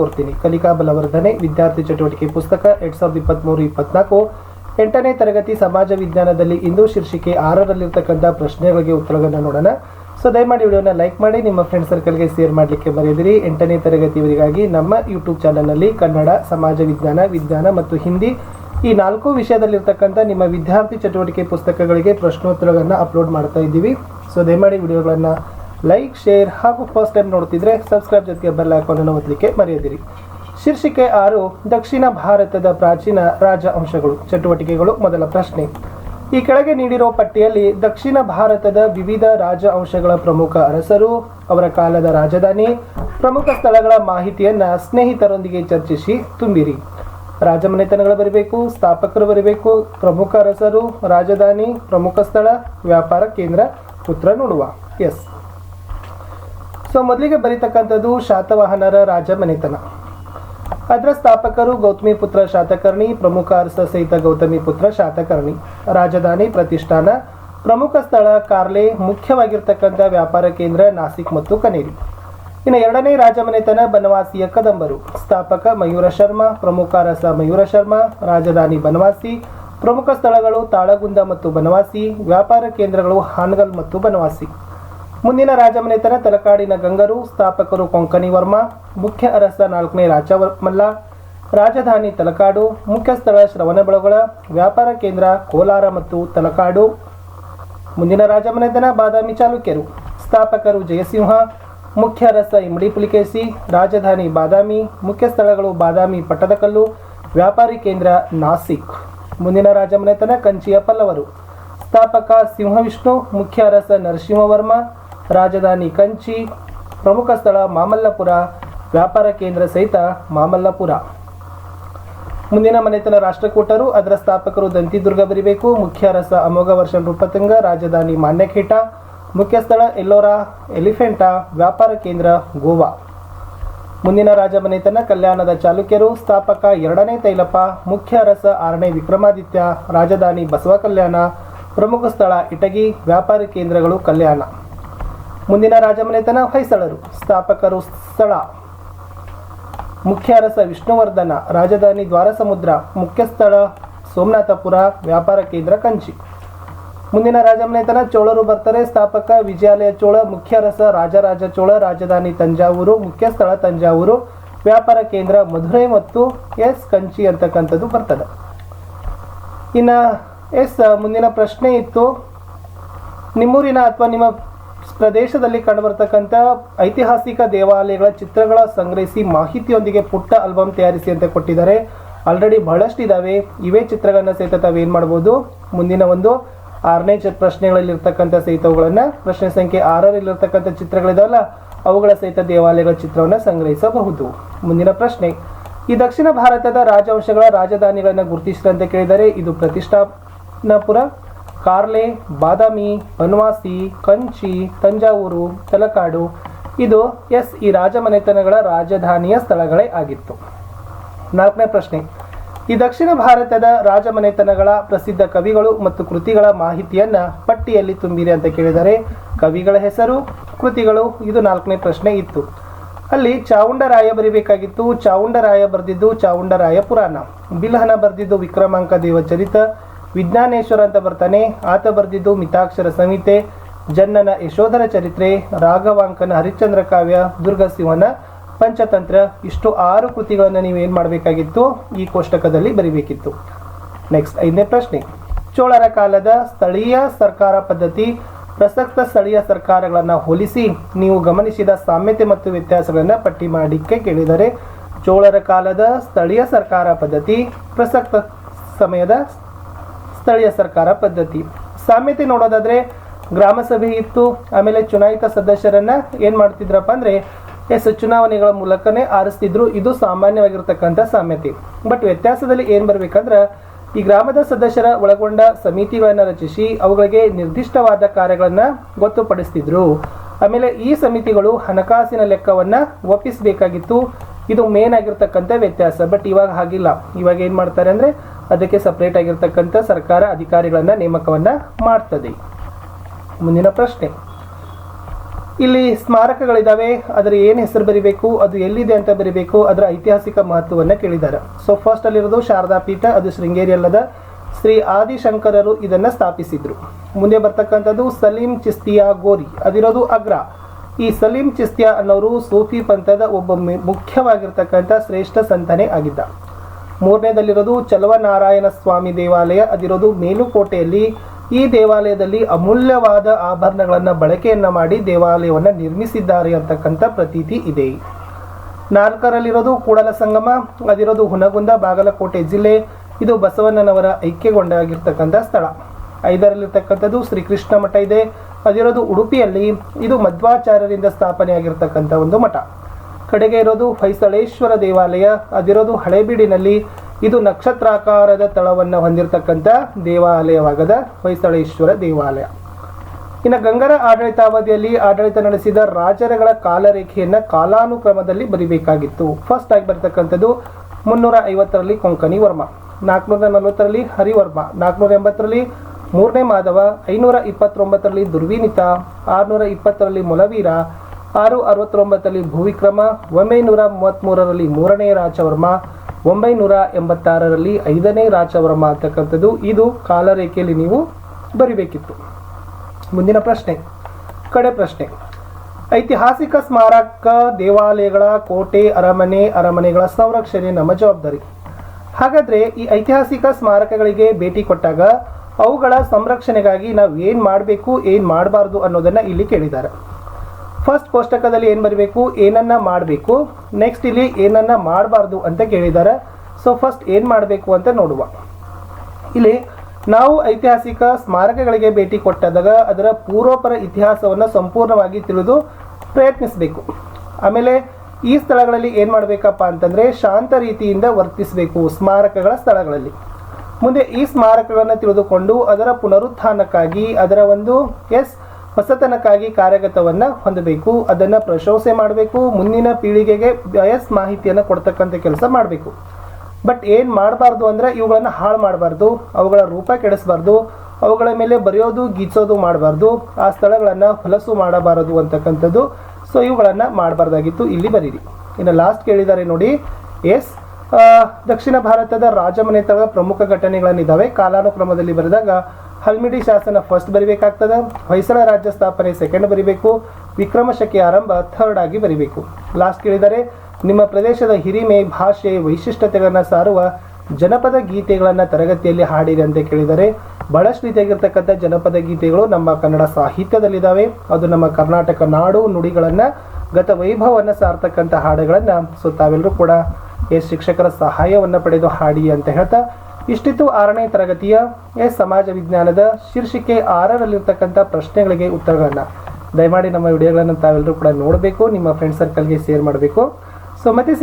ಕೋರ್ತೀನಿ ಕಲಿಕಾ ಬಲವರ್ಧನೆ, ವಿದ್ಯಾರ್ಥಿ ಚಟುವಟಿಕೆ ಪುಸ್ತಕ, ಎರಡ್ ಸಾವಿರದ ಇಪ್ಪತ್ತ್ಮೂರು ಇಪ್ಪತ್ನಾಲ್ಕು. ಎಂಟನೇ ತರಗತಿ ಸಮಾಜ ವಿಜ್ಞಾನದಲ್ಲಿ ಇಂದು ಶೀರ್ಷಿಕೆ ಆರರಲ್ಲಿರ್ತಕ್ಕಂಥ ಪ್ರಶ್ನೆಗಳಿಗೆ ಉತ್ತರಗಳನ್ನು ನೋಡೋಣ. ಸೊ ದಯಮಾಡಿ ವಿಡಿಯೋನ ಲೈಕ್ ಮಾಡಿ, ನಿಮ್ಮ ಫ್ರೆಂಡ್ ಸರ್ಕಲ್ಗೆ ಶೇರ್ ಮಾಡಲಿಕ್ಕೆ ಬರೆದಿರಿ ಎಂಟನೇ ತರಗತಿಯವರಿಗಾಗಿ ನಮ್ಮ ಯೂಟ್ಯೂಬ್ ಚಾನಲ್ನಲ್ಲಿ ಕನ್ನಡ, ಸಮಾಜ ವಿಜ್ಞಾನ ವಿಜ್ಞಾನ ಮತ್ತು ಹಿಂದಿ ಈ ನಾಲ್ಕು ವಿಷಯದಲ್ಲಿರ್ತಕ್ಕಂಥ ನಿಮ್ಮ ವಿದ್ಯಾರ್ಥಿ ಚಟುವಟಿಕೆ ಪುಸ್ತಕಗಳಿಗೆ ಪ್ರಶ್ನೋತ್ತರಗಳನ್ನು ಅಪ್ಲೋಡ್ ಮಾಡ್ತಾ ಇದ್ದೀವಿ. ಸೊ ದಯಮಾಡಿ ವಿಡಿಯೋಗಳನ್ನು ಲೈಕ್ ಶೇರ್ ಹಾಗೂ ಫಸ್ಟ್ ಟೈಮ್ ನೋಡ್ತಿದ್ರೆ ಸಬ್ಸ್ಕ್ರೈಬ್ ಜೊತೆಗೆ ಬೆಲ್ ಐಕಾನನ್ನು ಒತ್ತಲಿಕ್ಕೆ ಮರೆಯದಿರಿ. ಶೀರ್ಷಿಕೆ ಆರು, ದಕ್ಷಿಣ ಭಾರತದ ಪ್ರಾಚೀನ ರಾಜ ಅಂಶಗಳು ಚಟುವಟಿಕೆಗಳು, ಮೊದಲ ಪ್ರಶ್ನೆ. ಈ ಕೆಳಗೆ ನೀಡಿರೋ ಪಟ್ಟಿಯಲ್ಲಿ ದಕ್ಷಿಣ ಭಾರತದ ವಿವಿಧ ರಾಜ ಅಂಶಗಳ ಪ್ರಮುಖ ಅರಸರು, ಅವರ ಕಾಲದ ರಾಜಧಾನಿ, ಪ್ರಮುಖ ಸ್ಥಳಗಳ ಮಾಹಿತಿಯನ್ನ ಸ್ನೇಹಿತರೊಂದಿಗೆ ಚರ್ಚಿಸಿ ತುಂಬಿರಿ. ರಾಜಮನೆತನಗಳು ಬರಬೇಕು, ಸ್ಥಾಪಕರು ಬರಬೇಕು, ಪ್ರಮುಖ ಅರಸರು, ರಾಜಧಾನಿ, ಪ್ರಮುಖ ಸ್ಥಳ, ವ್ಯಾಪಾರ ಕೇಂದ್ರ ಉತ್ತರ ನೋಡುವ. ಎಸ್ ಸೊ ಮೊದಲಿಗೆ ಬರೀತಕ್ಕಂಥದ್ದು ಶಾತವಾಹನರ ರಾಜಮನೆತನ. ಅದರ ಸ್ಥಾಪಕರು ಗೌತಮಿ ಪುತ್ರ ಶಾತಕರ್ಣಿ, ಪ್ರಮುಖ ಅರಸ ಸಹಿತ ಗೌತಮಿ ಪುತ್ರ ಶಾತಕರ್ಣಿ. ರಾಜಧಾನಿ ಪ್ರತಿಷ್ಠಾನ, ಪ್ರಮುಖ ಸ್ಥಳ ಕಾರ್ಲೆ, ಮುಖ್ಯವಾಗಿರ್ತಕ್ಕಂಥ ವ್ಯಾಪಾರ ಕೇಂದ್ರ ನಾಸಿಕ್ ಮತ್ತು ಕನೇರಿ. ಇನ್ನು ಎರಡನೇ ರಾಜಮನೆತನ ಬನವಾಸಿಯ ಕದಂಬರು. ಸ್ಥಾಪಕ ಮಯೂರ ಶರ್ಮಾ, ಪ್ರಮುಖ ಅರಸ ಮಯೂರ ಶರ್ಮಾ, ರಾಜಧಾನಿ ಬನವಾಸಿ. ಪ್ರಮುಖ ಸ್ಥಳಗಳು ತಾಳಗುಂದ ಮತ್ತು ಬನವಾಸಿ. ವ್ಯಾಪಾರ ಕೇಂದ್ರಗಳು ಹಾನಗಲ್ ಮತ್ತು ಬನವಾಸಿ. ಮುಂದಿನ ರಾಜಮನೆತನ ತಲಕಾಡಿನ ಗಂಗರು, ಸ್ಥಾಪಕರು ಕೊಂಕಣಿ ವರ್ಮ, ಮುಖ್ಯ ಅರಸ ನಾಲ್ಕನೇ ರಾಜಮಲ್ಲ ರಾಜಧಾನಿ ತಲಕಾಡು, ಮುಖ್ಯ ಸ್ಥಳ ಶ್ರವಣಬೆಳಗೊಳ ವ್ಯಾಪಾರ ಕೇಂದ್ರ ಕೋಲಾರ ಮತ್ತು ತಲಕಾಡು. ಮುಂದಿನ ರಾಜಮನೆತನ ಬಾದಾಮಿ ಚಾಲುಕ್ಯರು, ಸ್ಥಾಪಕರು ಜಯಸಿಂಹ, ಮುಖ್ಯ ಅರಸ ಇಮಡಿ ಪುಲಿಕೇಸಿ ರಾಜಧಾನಿ ಬಾದಾಮಿ, ಮುಖ್ಯ ಸ್ಥಳಗಳು ಬಾದಾಮಿ ಪಟ್ಟದಕಲ್ಲು, ವ್ಯಾಪಾರಿ ಕೇಂದ್ರ ನಾಸಿಕ್. ಮುಂದಿನ ರಾಜಮನೆತನ ಕಂಚಿಯ ಪಲ್ಲವರು ಸ್ಥಾಪಕ ಸಿಂಹವಿಷ್ಣು, ಮುಖ್ಯ ಅರಸ ನರಸಿಂಹವರ್ಮ ರಾಜಧಾನಿ ಕಂಚಿ, ಪ್ರಮುಖ ಸ್ಥಳ ಮಾಮಲ್ಲಪುರ, ವ್ಯಾಪಾರ ಕೇಂದ್ರ ಸಹಿತ ಮಾಮಲ್ಲಪುರ. ಮುಂದಿನ ಮನೆತನ ರಾಷ್ಟ್ರಕೂಟರು, ಅದರ ಸ್ಥಾಪಕರು ದಂತಿದುರ್ಗ ಬರಿಬೇಕು. ಮುಖ್ಯ ರಸ ಅಮೋಘ ವರ್ಷ ರೂಪತಂಗ, ರಾಜಧಾನಿ ಮಾನ್ಯಖೇಟ ಮುಖ್ಯ ಸ್ಥಳ ಎಲ್ಲೋರಾ, ಎಲಿಫೆಂಟಾ, ವ್ಯಾಪಾರ ಕೇಂದ್ರ ಗೋವಾ. ಮುಂದಿನ ರಾಜ ಮನೆತನ ಕಲ್ಯಾಣದ ಚಾಲುಕ್ಯರು, ಸ್ಥಾಪಕ ಎರಡನೇ ತೈಲಪ್ಪ, ಮುಖ್ಯ ರಸ ಆರನೇ ವಿಕ್ರಮಾದಿತ್ಯ, ರಾಜಧಾನಿ ಬಸವ ಕಲ್ಯಾಣ, ಪ್ರಮುಖ ಸ್ಥಳ ಇಟಗಿ, ವ್ಯಾಪಾರ ಕೇಂದ್ರಗಳು ಕಲ್ಯಾಣ. ಮುಂದಿನ ರಾಜಮನೆತನ ಹೊಯ್ಸಳರು. ಸ್ಥಾಪಕರು ಸ್ಥಳ. ಮುಖ್ಯ ಅರಸ ವಿಷ್ಣುವರ್ಧನ, ರಾಜಧಾನಿ ದ್ವಾರಸಮುದ್ರ, ಮುಖ್ಯ ಸ್ಥಳ ಸೋಮನಾಥಪುರ, ವ್ಯಾಪಾರ ಕೇಂದ್ರ ಕಂಚಿ. ಮುಂದಿನ ರಾಜಮನೆತನ ಚೋಳರು ಬರ್ತಾರೆ. ಸ್ಥಾಪಕ ವಿಜಯಾಲಯ ಚೋಳ ಮುಖ್ಯ ಅರಸ ರಾಜರಾಜ ಚೋಳ, ರಾಜಧಾನಿ ತಂಜಾವೂರು, ಮುಖ್ಯ ಸ್ಥಳ ತಂಜಾವೂರು, ವ್ಯಾಪಾರ ಕೇಂದ್ರ ಮಧುರೈ ಮತ್ತು ಎಸ್ ಕಂಚಿ ಅಂತಕ್ಕಂಥದ್ದು ಬರ್ತದೆ. ಇನ್ನು ಎಸ್, ಮುಂದಿನ ಪ್ರಶ್ನೆ ಇತ್ತು. ನಿಮ್ಮೂರಿನ ಅಥವಾ ನಿಮ್ಮ ಪ್ರದೇಶದಲ್ಲಿ ಕಂಡುಬರ್ತಕ್ಕಂಥ ಐತಿಹಾಸಿಕ ದೇವಾಲಯಗಳ ಚಿತ್ರಗಳ ಸಂಗ್ರಹಿಸಿ ಮಾಹಿತಿಯೊಂದಿಗೆ ಪುಟ್ಟ ಆಲ್ಬಮ್ ತಯಾರಿಸಿ ಅಂತ ಕೊಟ್ಟಿದ್ದಾರೆ. ಆಲ್ರೆಡಿ ಬಹಳಷ್ಟು ಇದ್ದಾವೆ ಇವೇ ಚಿತ್ರಗಳನ್ನ ಸಹಿತ ತಾವೇನು ಮಾಡ್ಬೋದು? ಮುಂದಿನ ಒಂದು ಆರನೇ ಚ ಪ್ರಶ್ನೆಗಳಲ್ಲಿರ್ತಕ್ಕಂಥ ಸಹಿತವುಗಳನ್ನು ಪ್ರಶ್ನೆ ಸಂಖ್ಯೆ ಆರರಲ್ಲಿರ್ತಕ್ಕಂಥ ಚಿತ್ರಗಳಿದಾವಲ್ಲ, ಅವುಗಳ ಸಹಿತ ದೇವಾಲಯಗಳ ಚಿತ್ರವನ್ನು ಸಂಗ್ರಹಿಸಬಹುದು. ಮುಂದಿನ ಪ್ರಶ್ನೆ, ಈ ದಕ್ಷಿಣ ಭಾರತದ ರಾಜವಂಶಗಳ ರಾಜಧಾನಿಗಳನ್ನು ಗುರುತಿಸಿದಂತೆ ಕೇಳಿದರೆ ಇದು ಪ್ರತಿಷ್ಠಾನಪುರ ಕಾರ್ಲೆ, ಬಾದಾಮಿ, ಬನವಾಸಿ, ಕಂಚಿ, ತಂಜಾವೂರು, ತಲಕಾಡು. ಇದು ಎಸ್ ಈ ರಾಜಮನೆತನಗಳ ರಾಜಧಾನಿಯ ಸ್ಥಳಗಳೇ ಆಗಿತ್ತು. ನಾಲ್ಕನೇ ಪ್ರಶ್ನೆ. ಈ ದಕ್ಷಿಣ ಭಾರತದ ರಾಜಮನೆತನಗಳ ಪ್ರಸಿದ್ಧ ಕವಿಗಳು ಮತ್ತು ಕೃತಿಗಳ ಮಾಹಿತಿಯನ್ನ ಪಟ್ಟಿಯಲ್ಲಿ ತುಂಬಿರಿ ಅಂತ ಕೇಳಿದರೆ ಕವಿಗಳ ಹೆಸರು, ಕೃತಿಗಳು, ಇದು ನಾಲ್ಕನೇ ಪ್ರಶ್ನೆ ಇತ್ತು. ಅಲ್ಲಿ ಚಾವುಂಡರಾಯ ಬರಿಬೇಕಾಗಿತ್ತು. ಚಾವುಂಡರಾಯ ಬರೆದಿದ್ದು ಚಾವುಂಡರಾಯ ಪುರಾಣ. ಬಿಲ್ಹನ ಬರೆದಿದ್ದು ವಿಕ್ರಮಾಂಕ ದೇವಚರಿತ. ವಿಜ್ಞಾನೇಶ್ವರ ಅಂತ ಬರ್ತಾನೆ. ಆತ ಬರೆದಿದ್ದು ಮಿತಾಕ್ಷರ ಸಂಹಿತೆ. ಜನ್ನನ ಯಶೋಧರ ಚರಿತ್ರೆ, ರಾಘವಾಂಕನ ಹರಿಶ್ಚಂದ್ರ ಕಾವ್ಯ ದುರ್ಗಸಿಂಹನ ಪಂಚತಂತ್ರ. ಇಷ್ಟು ಆರು ಕೃತಿಗಳನ್ನು ನೀವು ಏನು ಮಾಡಬೇಕಾಗಿತ್ತು? ಈ ಕೋಷ್ಟಕದಲ್ಲಿ ಬರಿಬೇಕಿತ್ತು. ನೆಕ್ಸ್ಟ್ ಐದನೇ ಪ್ರಶ್ನೆ. ಚೋಳರ ಕಾಲದ ಸ್ಥಳೀಯ ಸರ್ಕಾರ ಪದ್ಧತಿ, ಪ್ರಸಕ್ತ ಸ್ಥಳೀಯ ಸರ್ಕಾರಗಳನ್ನು ಹೋಲಿಸಿ ನೀವು ಗಮನಿಸಿದ ಸಾಮ್ಯತೆ ಮತ್ತು ವ್ಯತ್ಯಾಸಗಳನ್ನು ಪಟ್ಟಿ ಮಾಡಿಕ್ಕೆ ಕೇಳಿದರೆ, ಚೋಳರ ಕಾಲದ ಸ್ಥಳೀಯ ಸರ್ಕಾರ ಪದ್ಧತಿ, ಪ್ರಸಕ್ತ ಸಮಯದ ಸ್ಥಳೀಯ ಸರ್ಕಾರ ಪದ್ಧತಿ. ಸಾಮ್ಯತೆ ನೋಡೋದಾದ್ರೆ ಗ್ರಾಮ ಸಭೆ ಇತ್ತು, ಆಮೇಲೆ ಚುನಾಯಿತ ಸದಸ್ಯರನ್ನ ಏನು ಮಾಡ್ತಿದ್ರಪ್ಪ ಅಂದ್ರೆ ಎಸ್ ಚುನಾವಣೆಗಳ ಮೂಲಕನೇ ಆರಿಸ್ತಿದ್ರು. ಇದು ಸಾಮಾನ್ಯವಾಗಿರ್ತಕ್ಕಂಥ ಸಾಮ್ಯತೆ. ಬಟ್ ವ್ಯತ್ಯಾಸದಲ್ಲಿ ಏನ್ ಬರಬೇಕಂದ್ರೆ ಈ ಗ್ರಾಮದ ಸದಸ್ಯರ ಒಳಗೊಂಡ ಸಮಿತಿಗಳನ್ನು ರಚಿಸಿ ಅವುಗಳಿಗೆ ನಿರ್ದಿಷ್ಟವಾದ ಕಾರ್ಯಗಳನ್ನ ಗೊತ್ತುಪಡಿಸ್ತಿದ್ರು. ಆಮೇಲೆ ಈ ಸಮಿತಿಗಳು ಹಣಕಾಸಿನ ಲೆಕ್ಕವನ್ನ ಒಪ್ಪಿಸಬೇಕಾಗಿತ್ತು. ಇದು ಮೇನ್ ಆಗಿರ್ತಕ್ಕಂಥ ವ್ಯತ್ಯಾಸ. ಬಟ್ ಇವಾಗ ಹಾಗಿಲ್ಲ. ಇವಾಗ ಏನು ಮಾಡ್ತಾರೆ ಅಂದ್ರೆ ಅದಕ್ಕೆ ಸಪ್ರೇಟ್ ಆಗಿರ್ತಕ್ಕಂಥ ಸರ್ಕಾರ ಅಧಿಕಾರಿಗಳನ್ನ ನೇಮಕವನ್ನ ಮಾಡ್ತದೆ. ಮುಂದಿನ ಪ್ರಶ್ನೆ. ಇಲ್ಲಿ ಸ್ಮಾರಕಗಳಿದ್ದಾವೆ ಅದರ ಏನು ಹೆಸರು ಬರಿಬೇಕು, ಅದು ಎಲ್ಲಿದೆ ಅಂತ ಬರಿಬೇಕು, ಅದರ ಐತಿಹಾಸಿಕ ಮಹತ್ವವನ್ನು ಕೇಳಿದ್ದಾರೆ ಸೊ ಫಸ್ಟ್ ಅಲ್ಲಿರೋದು ಶಾರದಾ ಪೀಠ, ಅದು ಶೃಂಗೇರಿ ಅಲ್ಲದ ಶ್ರೀ ಆದಿಶಂಕರರು ಇದನ್ನು ಸ್ಥಾಪಿಸಿದ್ರು. ಮುಂದೆ ಬರ್ತಕ್ಕಂಥದ್ದು ಸಲೀಂ ಚಿಸ್ತಿಯಾ ಗೋರಿ, ಅದಿರೋದು ಅಗ್ರ. ಈ ಸಲೀಂ ಚಿಸ್ತಿಯಾ ಅನ್ನೋರು ಸೂಫಿ ಪಂಥದ ಒಬ್ಬ ಮುಖ್ಯವಾಗಿರ್ತಕ್ಕಂಥ ಶ್ರೇಷ್ಠ ಸಂತನೇ ಆಗಿದ್ದ. ಮೂರನೇದಲ್ಲಿರೋದು ಚಲವನಾರಾಯಣ ಸ್ವಾಮಿ ದೇವಾಲಯ, ಅದಿರೋದು ಮೇಲುಕೋಟೆಯಲ್ಲಿ. ಈ ದೇವಾಲಯದಲ್ಲಿ ಅಮೂಲ್ಯವಾದ ಆಭರಣಗಳನ್ನು ಬಳಕೆಯನ್ನು ಮಾಡಿ ದೇವಾಲಯವನ್ನು ನಿರ್ಮಿಸಿದ್ದಾರೆ ಅಂತಕ್ಕಂಥ ಪ್ರತೀತಿ ಇದೆ. ನಾಲ್ಕರಲ್ಲಿರೋದು ಕೂಡಲ ಸಂಗಮ, ಅದಿರೋದು ಹುನಗುಂದ, ಬಾಗಲಕೋಟೆ ಜಿಲ್ಲೆ. ಇದು ಬಸವಣ್ಣನವರ ಐಕ್ಯಗೊಂಡಾಗಿರ್ತಕ್ಕಂಥ ಸ್ಥಳ. ಐದರಲ್ಲಿರ್ತಕ್ಕಂಥದ್ದು ಶ್ರೀಕೃಷ್ಣ ಮಠ ಇದೆ, ಅದಿರೋದು ಉಡುಪಿಯಲ್ಲಿ. ಇದು ಮಧ್ವಾಚಾರ್ಯರಿಂದ ಸ್ಥಾಪನೆಯಾಗಿರ್ತಕ್ಕಂಥ ಒಂದು ಮಠ. ಕಡೆಗೆ ಇರೋದು ಹೊಯ್ಸಳೇಶ್ವರ ದೇವಾಲಯ, ಅದಿರೋದು ಹಳೆಬೀಡಿನಲ್ಲಿ ಇದು ನಕ್ಷತ್ರಾಕಾರದ ತಳವನ್ನು ಹೊಂದಿರತಕ್ಕಂಥ ದೇವಾಲಯವಾಗದ ಹೊಯ್ಸಳೇಶ್ವರ ದೇವಾಲಯ. ಇನ್ನು ಗಂಗರ ಆಡಳಿತಾವಧಿಯಲ್ಲಿ ಆಡಳಿತ ನಡೆಸಿದ ರಾಜರಗಳ ಕಾಲರೇಖೆಯನ್ನು ಕಾಲಾನುಕ್ರಮದಲ್ಲಿ ಬರಿಬೇಕಾಗಿತ್ತು. ಫಸ್ಟ್ ಆಗಿ ಬರ್ತಕ್ಕಂಥದ್ದು ಮುನ್ನೂರ ಐವತ್ತರಲ್ಲಿ ಕೊಂಕಣಿ ವರ್ಮ, ನಾಲ್ಕುನೂರ ನಲವತ್ತರಲ್ಲಿ ಹರಿವರ್ಮ, ನಾಲ್ಕುನೂರ ಎಂಬತ್ತರಲ್ಲಿ ಮೂರನೇ ಮಾಧವ, ಐನೂರ ಇಪ್ಪತ್ತೊಂಬತ್ತರಲ್ಲಿ ದುರ್ವಿನಿತ, ಆರುನೂರ ಇಪ್ಪತ್ತರಲ್ಲಿ ಮೊಲವೀರ ಆರು ಅರವತ್ತೊಂಬತ್ತರಲ್ಲಿ ಭೂವಿಕ್ರಮ, ಒಂಬೈನೂರ ಮೂವತ್ತ್ಮೂರರಲ್ಲಿ ಮೂರನೇ ರಾಜವರ್ಮ, ಒಂಬೈನೂರ ಎಂಬತ್ತಾರರಲ್ಲಿ ಐದನೇ ರಾಜವರ್ಮ ಅಂತಕ್ಕಂಥದ್ದು ಇದು ಕಾಲರೇಖೆಯಲ್ಲಿ ನೀವು ಬರಿಬೇಕಿತ್ತು. ಮುಂದಿನ ಪ್ರಶ್ನೆ, ಕಡೆ ಪ್ರಶ್ನೆ. ಐತಿಹಾಸಿಕ ಸ್ಮಾರಕ, ದೇವಾಲಯಗಳ ಕೋಟೆ, ಅರಮನೆ, ಅರಮನೆಗಳ ಸಂರಕ್ಷಣೆ ನಮ್ಮ ಜವಾಬ್ದಾರಿ. ಹಾಗಾದ್ರೆ ಈ ಐತಿಹಾಸಿಕ ಸ್ಮಾರಕಗಳಿಗೆ ಭೇಟಿ ಕೊಟ್ಟಾಗ ಅವುಗಳ ಸಂರಕ್ಷಣೆಗಾಗಿ ನಾವು ಏನು ಮಾಡಬೇಕು, ಏನು ಮಾಡಬಾರ್ದು ಅನ್ನೋದನ್ನ ಇಲ್ಲಿ ಕೇಳಿದ್ದಾರೆ. ಫಸ್ಟ್ ಕೋಷ್ಟಕದಲ್ಲಿ ಏನು ಬರಬೇಕು? ಏನನ್ನ ಮಾಡಬೇಕು? ನೆಕ್ಸ್ಟ್ ಇಲ್ಲಿ ಏನನ್ನ ಮಾಡಬಾರ್ದು ಅಂತ ಕೇಳಿದ್ದಾರೆ ಸೊ ಫಸ್ಟ್ ಏನು ಮಾಡಬೇಕು ಅಂತ ನೋಡುವ. ಇಲ್ಲಿ ನಾವು ಐತಿಹಾಸಿಕ ಸ್ಮಾರಕಗಳಿಗೆ ಭೇಟಿ ಕೊಟ್ಟಾದಾಗ ಅದರ ಪೂರ್ವಪರ ಇತಿಹಾಸವನ್ನು ಸಂಪೂರ್ಣವಾಗಿ ತಿಳಿದು ಪ್ರಯತ್ನಿಸಬೇಕು. ಆಮೇಲೆ ಈ ಸ್ಥಳಗಳಲ್ಲಿ ಏನು ಮಾಡಬೇಕಪ್ಪ ಅಂತಂದರೆ ಶಾಂತ ರೀತಿಯಿಂದ ವರ್ತಿಸಬೇಕು ಸ್ಮಾರಕಗಳ ಸ್ಥಳಗಳಲ್ಲಿ. ಮುಂದೆ ಈ ಸ್ಮಾರಕಗಳನ್ನು ತಿಳಿದುಕೊಂಡು ಅದರ ಪುನರುತ್ಥಾನಕ್ಕಾಗಿ ಅದರ ಒಂದು ಎಸ್ ಹೊಸತನಕ್ಕಾಗಿ ಕಾರ್ಯಗತವನ್ನು ಹೊಂದಬೇಕು. ಅದನ್ನು ಪ್ರಶಂಸೆ ಮಾಡಬೇಕು. ಮುಂದಿನ ಪೀಳಿಗೆಗೆ ಎಸ್ ಮಾಹಿತಿಯನ್ನು ಕೊಡ್ತಕ್ಕಂಥ ಕೆಲಸ ಮಾಡಬೇಕು. ಬಟ್ ಏನು ಮಾಡಬಾರ್ದು ಅಂದರೆ ಇವುಗಳನ್ನು ಹಾಳು ಮಾಡಬಾರ್ದು. ಅವುಗಳ ರೂಪ ಕೆಡಿಸಬಾರ್ದು. ಅವುಗಳ ಮೇಲೆ ಬರೆಯೋದು, ಗೀಚೋದು ಮಾಡಬಾರ್ದು. ಆ ಸ್ಥಳಗಳನ್ನು ಹೊಲಸು ಮಾಡಬಾರದು ಅಂತಕ್ಕಂಥದ್ದು. ಸೊ ಇವುಗಳನ್ನು ಮಾಡಬಾರ್ದಾಗಿತ್ತು ಇಲ್ಲಿ ಬರೀರಿ. ಇನ್ನು ಲಾಸ್ಟ್ ಕೇಳಿದ್ದಾರೆ ನೋಡಿ. ಎಸ್ ದಕ್ಷಿಣ ಭಾರತದ ರಾಜಮನೆತನದ ಪ್ರಮುಖ ಘಟನೆಗಳನ್ನಿದ್ದಾವೆ ಕಾಲಾನುಕ್ರಮದಲ್ಲಿ ಬರೆದಾಗ ಹಲ್ಮಿಡಿ ಶಾಸನ ಫಸ್ಟ್ ಬರಿಬೇಕಾಗ್ತದೆ, ಹೊಯ್ಸಳ ರಾಜ್ಯ ಸ್ಥಾಪನೆ ಸೆಕೆಂಡ್ ಬರಿಬೇಕು, ವಿಕ್ರಮ ಶಕೆ ಆರಂಭ ಥರ್ಡ್ ಆಗಿ ಬರಿಬೇಕು. ಲಾಸ್ಟ್ ಕೇಳಿದರೆ, ನಿಮ್ಮ ಪ್ರದೇಶದ ಹಿರಿಮೆ, ಭಾಷೆ, ವೈಶಿಷ್ಟ್ಯತೆಗಳನ್ನು ಸಾರುವ ಜನಪದ ಗೀತೆಗಳನ್ನು ತರಗತಿಯಲ್ಲಿ ಹಾಡಿರಿ ಅಂತ ಕೇಳಿದರೆ, ಬಹಳಷ್ಟು ರೀತಿಯಾಗಿರ್ತಕ್ಕಂಥ ಜನಪದ ಗೀತೆಗಳು ನಮ್ಮ ಕನ್ನಡ ಸಾಹಿತ್ಯದಲ್ಲಿದ್ದಾವೆ ಅದು ನಮ್ಮ ಕರ್ನಾಟಕ ನಾಡು ನುಡಿಗಳನ್ನು, ಗತ ವೈಭವವನ್ನು ಸಾರ್ತಕ್ಕಂಥ ಹಾಡುಗಳನ್ನು ಸೊ ತಾವೆಲ್ಲರೂ ಕೂಡ ಎಸ್ ಶಿಕ್ಷಕರ ಸಹಾಯವನ್ನು ಪಡೆದು ಹಾಡಿ ಅಂತ ಹೇಳ್ತಾ ಇಷ್ಟಿತ್ತು ಆರನೇ ತರಗತಿಯ ಎಸ್ ಸಮಾಜ ವಿಜ್ಞಾನದ ಶೀರ್ಷಿಕೆ ಆರರಲ್ಲಿರ್ತಕ್ಕಂಥ ಪ್ರಶ್ನೆಗಳಿಗೆ ಉತ್ತರಗಳನ್ನು. ದಯಮಾಡಿ ನಮ್ಮ ವಿಡಿಯೋಗಳನ್ನು ತಾವೆಲ್ಲರೂ ಕೂಡ ನೋಡಬೇಕು, ನಿಮ್ಮ ಫ್ರೆಂಡ್ ಸರ್ಕಲ್ಗೆ ಶೇರ್ ಮಾಡಬೇಕು. ಸೊ ಮತ್ತೆ